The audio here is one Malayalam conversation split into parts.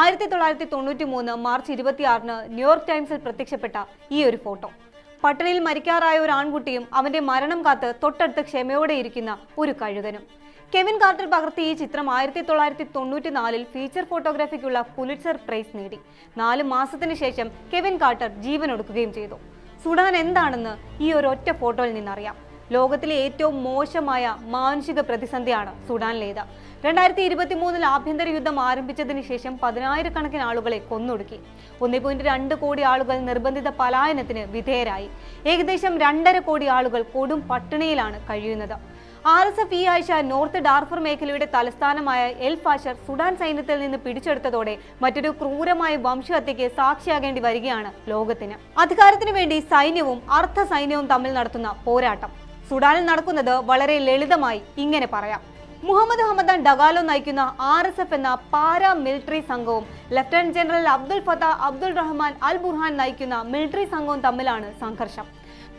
ആയിരത്തി തൊള്ളായിരത്തി തൊണ്ണൂറ്റി മൂന്ന് മാർച്ച് ഇരുപത്തിയാറിന് ന്യൂയോർക്ക് ടൈംസിൽ പ്രത്യക്ഷപ്പെട്ട ഈ ഒരു ഫോട്ടോ. പട്ടണിയിൽ മരിക്കാറായ ഒരു ആൺകുട്ടിയും അവന്റെ മരണം കാത്ത് തൊട്ടടുത്ത് ക്ഷമയോടെ ഇരിക്കുന്ന ഒരു കഴുകനും. കെവിൻ കാർട്ടർ പകർത്തിയ ഈ ചിത്രം ആയിരത്തി തൊള്ളായിരത്തി തൊണ്ണൂറ്റി നാലിൽ ഫീച്ചർ ഫോട്ടോഗ്രാഫിക്കുള്ള പുലിറ്റ്സർ പ്രൈസ് നേടി. നാല് മാസത്തിന് ശേഷം കെവിൻ കാർട്ടർ ജീവനൊടുക്കുകയും ചെയ്തു. സുഡാൻ എന്താണെന്ന് ഈ ഒരു ഒറ്റ ഫോട്ടോയിൽ നിന്നറിയാം. ലോകത്തിലെ ഏറ്റവും മോശമായ മാനുഷിക പ്രതിസന്ധിയാണ് സുഡാനിലേത്. രണ്ടായിരത്തി ഇരുപത്തി മൂന്നിൽ ആഭ്യന്തര യുദ്ധം ആരംഭിച്ചതിന് ശേഷം പതിനായിരക്കണക്കിന് ആളുകളെ കൊന്നൊടുക്കി. ഒന്നേ പോയിന്റ് രണ്ട് കോടി ആളുകൾ നിർബന്ധിത പലായനത്തിന് വിധേയരായി. ഏകദേശം രണ്ടര കോടി ആളുകൾ കൊടും പട്ടിണിയിലാണ് കഴിയുന്നത്. ആർ എസ് എഫ് ഈ ആഴ്ച നോർത്ത് ഡാർഫർ മേഖലയുടെ തലസ്ഥാനമായ എൽ ഫാഷർ സുഡാൻ സൈന്യത്തിൽ നിന്ന് പിടിച്ചെടുത്തതോടെ മറ്റൊരു ക്രൂരമായ വംശഹത്യയ്ക്ക് സാക്ഷിയാകേണ്ടി വരികയാണ് ലോകത്തിന്. അധികാരത്തിനു വേണ്ടി സൈന്യവും അർദ്ധ സൈന്യവും തമ്മിൽ നടത്തുന്ന പോരാട്ടം. സുഡാനിൽ നടക്കുന്നത് വളരെ ലളിതമായി ഇങ്ങനെ പറയാം. മുഹമ്മദ് അഹമ്മദ് ഡഗാലോ നയിക്കുന്ന ആർ എസ് എഫ് എന്ന പാരാ മിലിറ്ററി സംഘവും lieutenant general Abdul Fattah Abdul Rahman al Burhan നയിക്കുന്ന മിലിറ്ററി സംഘവും തമ്മിലാണ് സംഘർഷം.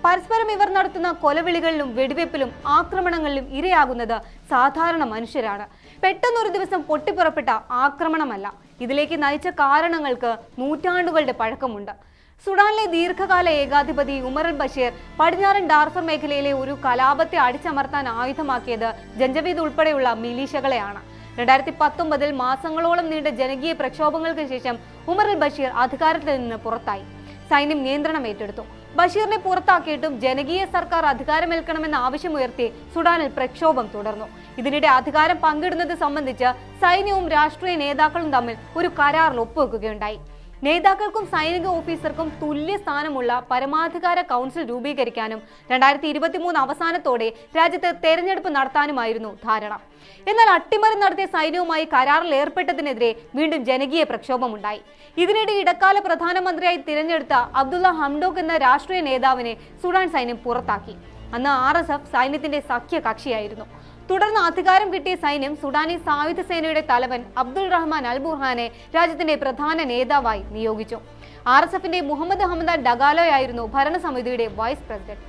പരസ്പരം ഇവർ നടത്തുന്ന കൊലവിളികളിലും വെടിവെപ്പിലും ആക്രമണങ്ങളിലും ഇരയാകുന്നത് സാധാരണ മനുഷ്യരാണ്. പെട്ടെന്നൊരു ദിവസം പൊട്ടിപ്പുറപ്പെട്ട ആക്രമണമല്ല. ഇതിലേക്ക് നയിച്ച കാരണങ്ങൾക്ക് നൂറ്റാണ്ടുകളുടെ പഴക്കമുണ്ട്. സുഡാനിലെ ദീർഘകാല ഏകാധിപതി ഉമർ അൽ ബഷീർ പടിഞ്ഞാറൻ ഡാർഫർ മേഖലയിലെ ഒരു കലാപത്തെ അടിച്ചമർത്താൻ ആയുധമാക്കിയത് ജഞ്ചവീദ് ഉൾപ്പെടെയുള്ള മിലീഷകളെയാണ് രണ്ടായിരത്തി പത്തൊമ്പതിൽ മാസങ്ങളോളം നീണ്ട ജനകീയ പ്രക്ഷോഭങ്ങൾക്ക് ശേഷം ഉമർ അൽ ബഷീർ അധികാരത്തിൽ നിന്ന് പുറത്തായി. സൈന്യം നിയന്ത്രണം ഏറ്റെടുത്തു. ബഷീറിനെ പുറത്താക്കിയിട്ടും ജനകീയ സർക്കാർ അധികാരമേൽക്കണമെന്ന ആവശ്യമുയർത്തി സുഡാനിൽ പ്രക്ഷോഭം തുടർന്നു. ഇതിനിടെ അധികാരം പങ്കിടുന്നത് സംബന്ധിച്ച് സൈന്യവും രാഷ്ട്രീയ നേതാക്കളും തമ്മിൽ ഒരു കരാറിൽ ഒപ്പുവെക്കുകയുണ്ടായി. നേതാക്കൾക്കും സൈനിക ഓഫീസർക്കും തുല്യ സ്ഥാനമുള്ള പരമാധികാര കൗൺസിൽ രൂപീകരിക്കാനും രണ്ടായിരത്തി ഇരുപത്തിമൂന്ന് അവസാനത്തോടെ രാജ്യത്ത് തെരഞ്ഞെടുപ്പ് നടത്താനുമായിരുന്നു ധാരണ. എന്നാൽ അട്ടിമറി നടത്തിയ സൈന്യവുമായി കരാറിൽ ഏർപ്പെട്ടതിനെതിരെ വീണ്ടും ജനകീയ പ്രക്ഷോഭമുണ്ടായി. ഇതിനിടെ ഇടക്കാല പ്രധാനമന്ത്രിയായി തിരഞ്ഞെടുത്ത അബ്ദുള്ള ഹംഡോക്ക് എന്ന രാഷ്ട്രീയ നേതാവിനെ സുഡാൻ സൈന്യം പുറത്താക്കി. അന്ന് ആർ എസ് എഫ് സൈന്യത്തിന്റെ സഖ്യ കക്ഷിയായിരുന്നു തുടർന്ന് അധികാരം കിട്ടിയ സൈന്യം സുഡാനി സായുധ സേനയുടെ തലവൻ അബ്ദുൾ റഹ്മാൻ അൽ ബുർഹാനെ രാജ്യത്തിന്റെ പ്രധാന നേതാവായി നിയോഗിച്ചു. ആർ എസ് എഫിന്റെ മുഹമ്മദ് ഹമദാൻ ഡഗാലോയായിരുന്നു ഭരണസമിതിയുടെ വൈസ് പ്രസിഡന്റ്.